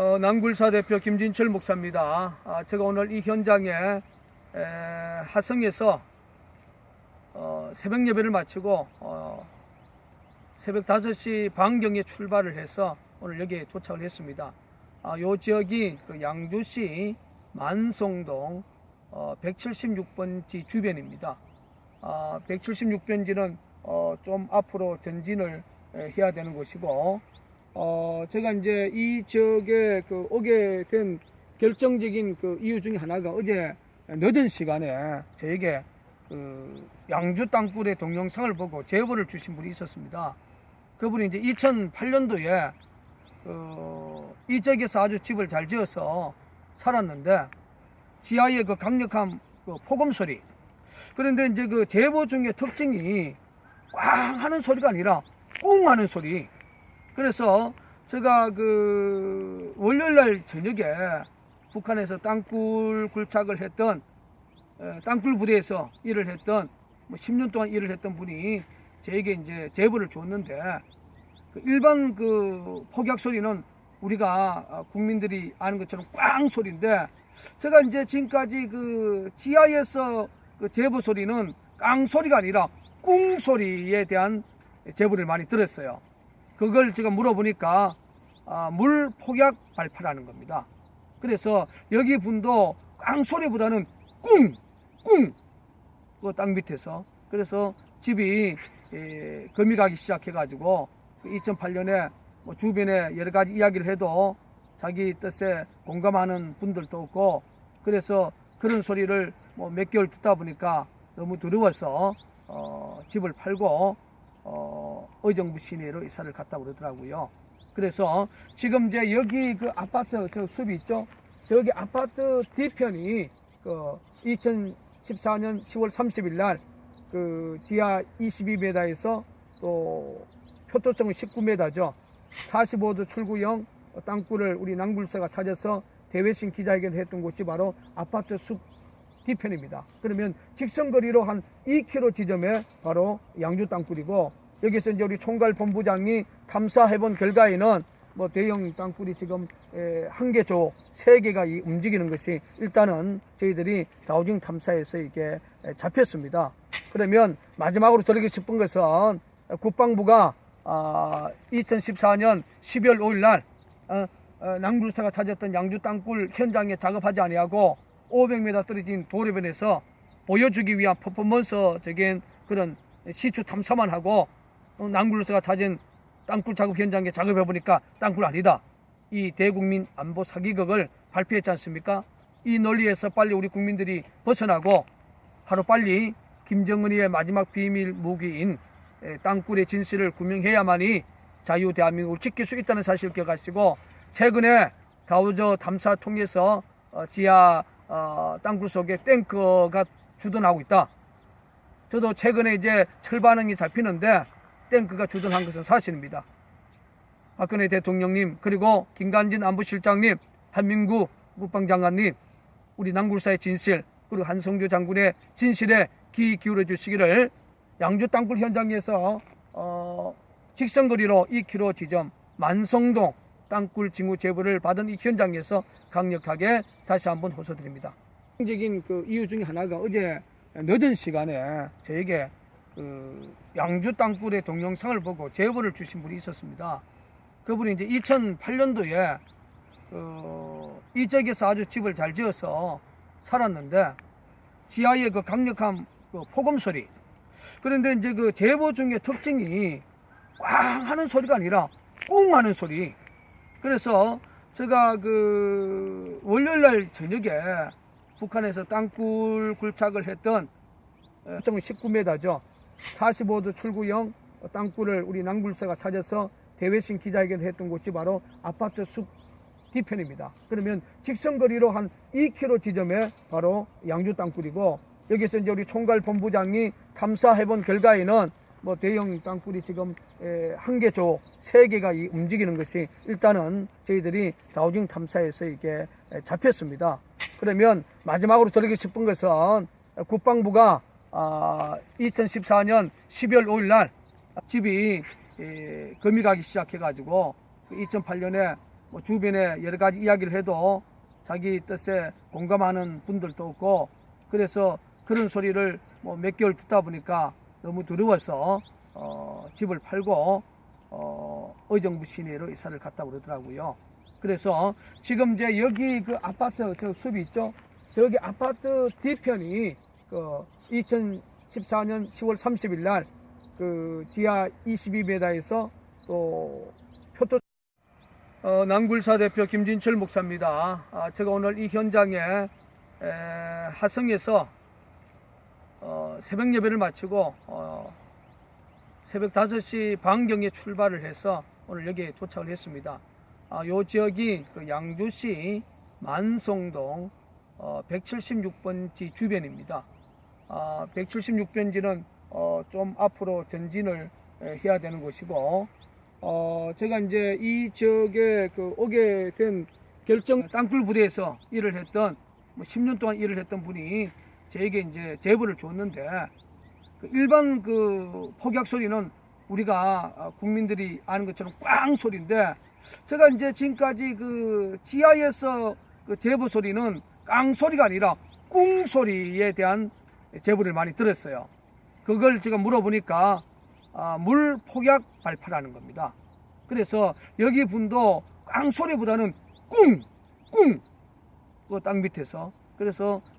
어, 남굴사 대표 김진철 목사입니다. 아, 제가 오늘 이 현장에 에, 하성에서 어, 새벽 예배를 마치고 어, 새벽 5시 반경에 출발을 해서 오늘 여기에 도착을 했습니다. 아, 요 지역이 그 양주시 만성동 어, 176번지 주변입니다. 아, 176번지는 어, 좀 앞으로 전진을 에, 해야 되는 곳이고 어, 제가 이제 이 지역에 그 오게 된 결정적인 그 이유 중에 하나가 어제 늦은 시간에 저에게 그 양주 땅굴의 동영상을 보고 제보를 주신 분이 있었습니다. 그분이 이제 2008년도에 그, 이 지역에서 아주 집을 잘 지어서 살았는데 지하에 그 강력한 그 폭음 소리 그런데 이제 그 제보 중에 특징이 꽝 하는 소리가 아니라 꽁 하는 소리 그래서 제가 그 월요일 날 저녁에 북한에서 땅굴 굴착을 했던 에, 땅굴 부대에서 일을 했던 뭐 10년 동안 일을 했던 분이 저에게 이제 제보를 줬는데 그 일반 그 폭약 소리는 우리가 아, 국민들이 아는 것처럼 꽝 소리인데 제가 이제 지금까지 그 지하에서 그 제보 소리는 깡 소리가 아니라 꿍 소리에 대한 제보를 많이 들었어요. 그걸 제가 물어보니까 아, 물 폭약 발파라는 겁니다. 그래서 여기 분도 깡 소리보다는 꿍, 꿍, 그 땅 밑에서 그래서 집이 예, 금이 가기 시작해가지고 2008년에 뭐 주변에 여러 가지 이야기를 해도 자기 뜻에 공감하는 분들도 없고 그래서 그런 소리를 뭐 몇 개월 듣다 보니까 너무 두려워서 어, 집을 팔고 어, 의정부 시내로 이사를 갔다 그러더라고요. 그래서 지금 이제 여기 그 아파트 저 숲이 있죠. 저기 아파트 뒤편이 그 2014년 10월 30일 날 그 지하 22m에서 또 표토점은 19m죠. 45도 출구형 땅굴을 우리 남굴사가 찾아서 대회신 기자회견을 했던 곳이 바로 아파트 숲 뒤편입니다. 그러면 직선거리로 한 2km 지점에 바로 양주 땅굴이고 여기서 이제 우리 총괄 본부장이 탐사해본 결과에는 뭐 대형 땅굴이 지금 에, 한개 조, 세 개가 이 움직이는 것이 일단은 저희들이 다우징 탐사에서 이게 에, 잡혔습니다. 그러면 마지막으로 드리고 싶은 것은 국방부가 아, 2014년 12월 5일 날 남굴사가 찾았던 양주 땅굴 현장에 작업하지 아니하고 500m 떨어진 도로변에서 보여주기 위한 퍼포먼스적인 그런 시추 탐사만 하고 어, 남굴사가 찾은 땅굴 작업 현장에 작업해 보니까 땅굴 아니다. 이 대국민 안보 사기극을 발표했지 않습니까? 이 논리에서 빨리 우리 국민들이 벗어나고 하루 빨리 김정은이의 마지막 비밀 무기인 에, 땅굴의 진실을 규명해야만이 자유 대한민국을 지킬 수 있다는 사실을 기억하시고 최근에 다우저 탐사 통해서 어, 지하 어, 땅굴 속에 탱커가 주둔하고 있다. 저도 최근에 이제 철반응이 잡히는데 탱크가 주둔한 것은 사실입니다. 박근혜 대통령님 그리고 김관진 안보실장님 한민구 국방장관님 우리 남굴사의 진실 그리고 한성규 장군의 진실에 귀 기울여 주시기를 양주 땅굴 현장에서 어, 직선거리로 2km 지점 만성동 땅굴 징후 제보를 받은 이 현장에서 강력하게 다시 한번 호소드립니다. 적인 그 이유 중에 하나가 어제 늦은 시간에 저에게 그 양주 땅굴의 동영상을 보고 제보를 주신 분이 있었습니다. 그분이 이제 2008년도에 그이 지역에서 아주 집을 잘 지어서 살았는데 지하에 그 강력한 그 폭음 소리 그런데 이제 그 제보 중에 특징이 꽝 하는 소리가 아니라 꽁 하는 소리 그래서 제가 그 월요일 날 저녁에 북한에서 땅굴 굴착을 했던 19m죠. 45도 출구형 땅굴을 우리 남굴사가 찾아서 대회신 기자회견을 했던 곳이 바로 아파트 숲 뒤편입니다. 그러면 직선거리로 한 2km 지점에 바로 양주 땅굴이고 여기서 이제 우리 총괄 본부장이 탐사해본 결과에는 뭐 대형 땅굴이 지금 한 개 조, 세 개가 이 움직이는 것이 일단은 저희들이 다우징 탐사에서 이게 에, 잡혔습니다. 그러면 마지막으로 드리고 싶은 것은 국방부가 아, 2014년 12월 5일 날 집이 에, 금이 가기 시작해가지고 2008년에 뭐 주변에 여러 가지 이야기를 해도 자기 뜻에 공감하는 분들도 없고 그래서 그런 소리를 뭐 몇 개월 듣다 보니까 너무 두려워서 어, 집을 팔고 어, 의정부 시내로 이사를 갔다 그러더라고요. 그래서 지금 이제 여기 그 아파트 저 숲이 있죠. 저기 아파트 뒤편이 그 2014년 10월 30일 날 그 지하 22m에서 또 표토 어, 남굴사 대표 김진철 목사입니다. 아, 제가 오늘 이 현장에 에, 하성에서 어, 새벽 예배를 마치고 어, 새벽 5시 반경에 출발을 해서 오늘 여기에 도착을 했습니다. 아, 요 지역이 그 양주시 만송동 어, 176번지 주변입니다. 아, 176번지는 어, 좀 앞으로 전진을 에, 해야 되는 곳이고 어, 제가 이제 이 지역에 그 오게 된 결정 땅굴 부대에서 일을 했던 뭐 10년 동안 일을 했던 분이 저에게 이제 제보를 줬는데 그 일반 그 폭약 소리는 우리가 어, 국민들이 아는 것처럼 꽝 소리인데 제가 이제 지금까지 그 지하에서 그 제보 소리는 깡 소리가 아니라 꿍 소리에 대한 제보를 많이 들었어요. 그걸 제가 물어보니까 아, 물 폭약 발파라는 겁니다. 그래서 여기 분도 깡 소리보다는 꿍, 꿍, 그 땅 밑에서 그래서